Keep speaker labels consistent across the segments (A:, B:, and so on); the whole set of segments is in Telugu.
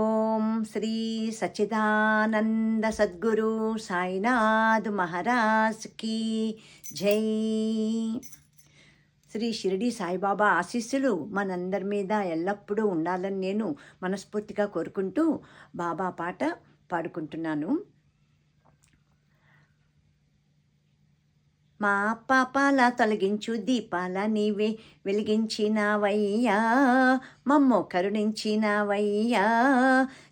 A: ఓం శ్రీ సచిదానంద సద్గురు సాయినాథ్ మహారాజ్ కీ జై. శ్రీ షిరిడి సాయిబాబా ఆశీస్సులు మనందరి మీద ఎల్లప్పుడూ ఉండాలని నేను మనస్ఫూర్తిగా కోరుకుంటూ బాబా పాట పాడుకుంటున్నాను. మా పాపాల తొలగించు దీపాల నీవే వెలిగించినవయ్యా. మమ్మో కరుణించినవయ్యా.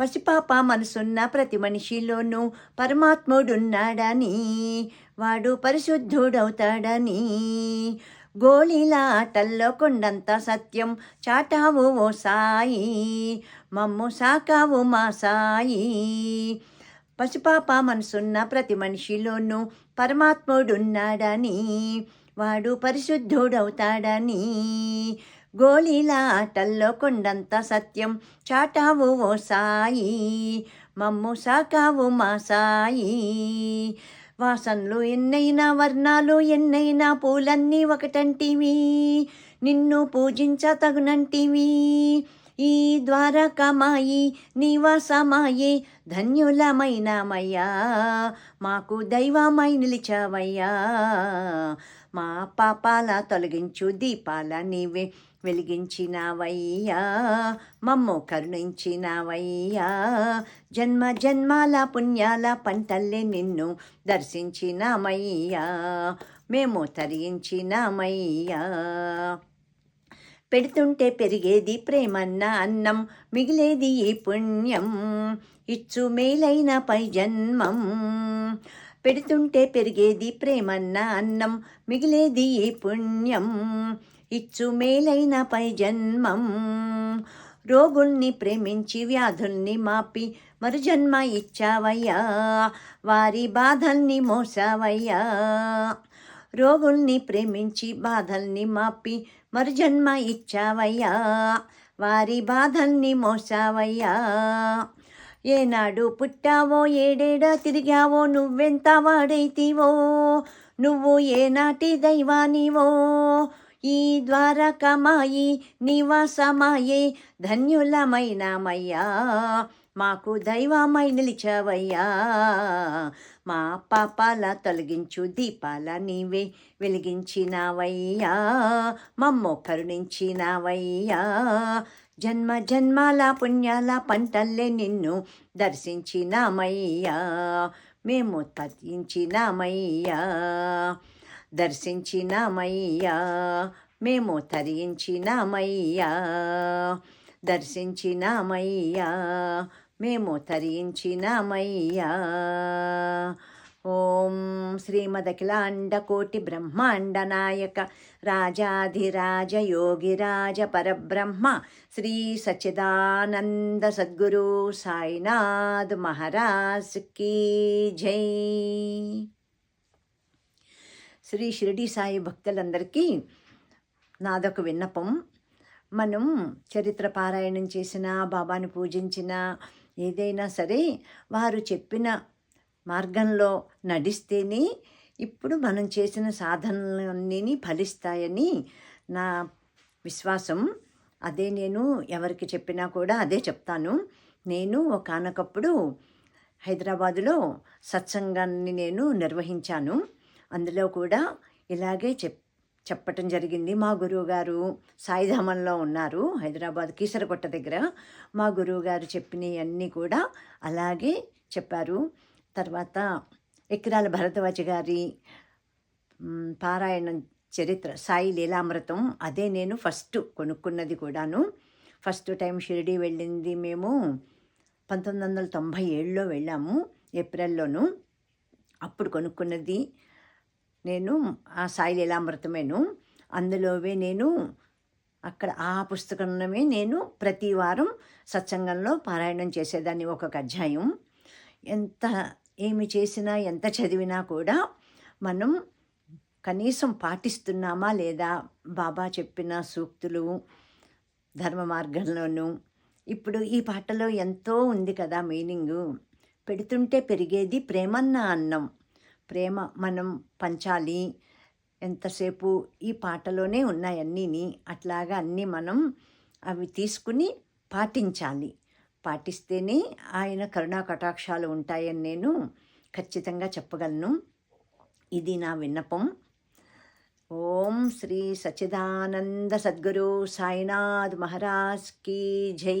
A: పసిపాప మనసున్న ప్రతి మనిషిలోనూ పరమాత్ముడున్నాడని వాడు పరిశుద్ధుడవుతాడని. గోళీలా ఆటల్లో కొండంత సత్యం చాటావు ఓ సాయి మమ్ము సాకావు మా సాయి. పసిపాప మనసున్న ప్రతి మనిషిలోనూ పరమాత్ముడున్నాడని వాడు పరిశుద్ధుడవుతాడని. గోళీల ఆటల్లో కొండంత సత్యం. చాటావు ఓ సాయి మమ్ము సాకావు మా సాయి. వాసనలు ఎన్నైనా వర్ణాలు ఎన్నైనా పూలన్నీ ఒకటంటివి. నిన్ను పూజించ తగునంటివి. ఈ ద్వారకమాయి నివాసమాయే ధన్యులమైనమయ్యా మాకు దైవమై నిలిచావయ్యా. మా పాపాల తొలగించు దీపాల నీవే. వెలిగించినావయ్యా మమ్ము కరుణించినావయ్యా. జన్మ జన్మాల పుణ్యాల పంటల్లే నిన్ను దర్శించినామయ్యా మేము తరించినామయ్యా పెడుతుంటే పెరిగేది ప్రేమన్న అన్నం మిగిలేది ఈ పుణ్యం ఇచ్చు మేలైన పై జన్మం. పెడుతుంటే పెరిగేది ప్రేమన్న అన్నం మిగిలేది ఈ పుణ్యం ఇచ్చు మేలైన పై జన్మం రోగుల్ని ప్రేమించి వ్యాధుల్ని మాపి మరు జన్మ ఇచ్చావయ్యా. వారి బాధల్ని మోసావయ్యా. రోగుల్ని ప్రేమించి బాధల్ని మాపి మరు జన్మ ఇచ్చావయ్యా. వారి బాధల్ని మోసావయ్యా. ఏనాడు పుట్టావో ఏడేడా తిరిగావో నువ్వెంత వాడైతివో. నువ్వు ఏనాటి దైవానివో. ఈ ద్వారకమాయి నివాసమాయే ధన్యులమైనామయ్యా. మాకు దైవమై నిలిచావయ్యా. మా పాపాల తొలగించు దీపాల నీవే వెలిగించినావయ్యా. మమ్మో కరుణించినావయ్యా. జన్మ జన్మాల పుణ్యాల పంటల్లే నిన్ను దర్శించినామయ్యా. మేము తరించినామయ్యా దర్శించినామయ్యా మేము దర్శించిన దర్శించినామయ్యా మేము తరించినామయ్యా ఓం శ్రీమదఖిలాండకోటి బ్రహ్మాండ నాయక రాజాధిరాజ యోగిరాజ పరబ్రహ్మ శ్రీ సచిదానంద సద్గురు సాయినాథ్ మహారాజ్ కీ జై. శ్రీ షిరిడి సాయి భక్తులందరికీ నాదొక విన్నపం. మనం చరిత్ర పారాయణం చేసిన బాబాను పూజించిన ఏదైనా సరే వారు చెప్పిన మార్గంలో నడిస్తేనే ఇప్పుడు మనం చేసిన సాధనలన్నీ ఫలిస్తాయని నా విశ్వాసం. అదే నేను ఎవరికి చెప్పినా కూడా అదే చెప్తాను. నేను ఒకనకప్పుడు హైదరాబాదులో సత్సంగాన్ని నేను నిర్వహించాను. అందులో కూడా ఇలాగే చెప్ చెప్పటం జరిగింది. మా గురువుగారు సాయిధామంలో ఉన్నారు హైదరాబాద్ కీసరకొట్ట దగ్గర. మా గురువుగారు చెప్పినవన్నీ కూడా అలాగే చెప్పారు. తర్వాత ఎక్కిరాల భరద్వాజ గారి పారాయణం చరిత్ర సాయి లీలామృతం అదే నేను ఫస్ట్ కొనుక్కున్నది కూడాను. ఫస్ట్ టైం షిరిడి వెళ్ళింది మేము పంతొమ్మిది వందల తొంభై ఏడులో వెళ్ళాము ఏప్రిల్లోను. అప్పుడు కొనుక్కున్నది నేను ఆ సాయి లీలామృతమేను అందులోవే నేను అక్కడ ఆ పుస్తకంలోనే నేను ప్రతి వారం సత్సంగంలో పారాయణం చేసేదాన్ని ఒక్కొక్క అధ్యాయం. ఎంత ఏమి చేసినా ఎంత చదివినా కూడా మనం కనీసం పాటిస్తున్నామా లేదా బాబా చెప్పిన సూక్తులు ధర్మ మార్గంలోనూ. ఇప్పుడు ఈ పాటలో ఎంతో ఉంది కదా మీనింగు. పెడుతుంటే పెరిగేది ప్రేమన్న అన్నం. ప్రేమ మనం పంచాలి. ఎంతసేపు ఈ పాటలోనే ఉన్నాయి అన్నీని అట్లాగా అన్నీ మనం అవి తీసుకుని పాటించాలి. పాటిస్తేనే ఆయన కరుణా కటాక్షాలు ఉంటాయని నేను ఖచ్చితంగా చెప్పగలను. ఇది నా విన్నపం. ఓం శ్రీ సచిదానంద సద్గురు సాయినాథ్ మహారాజ్ కీ జై.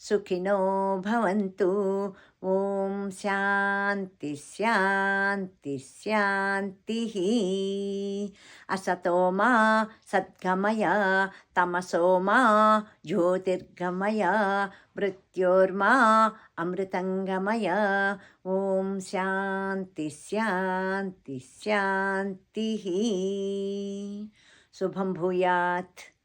A: సుఖినో భవంతు. ఓం శాంతి శాంతి శాంతి. అసతో మా సద్గమయ తమసో మా జ్యోతిర్గమయ మృత్యోర్మా అమృతంగమయ. ఓం శాంతి శాంతి శాంతి. శుభం భూయాత్.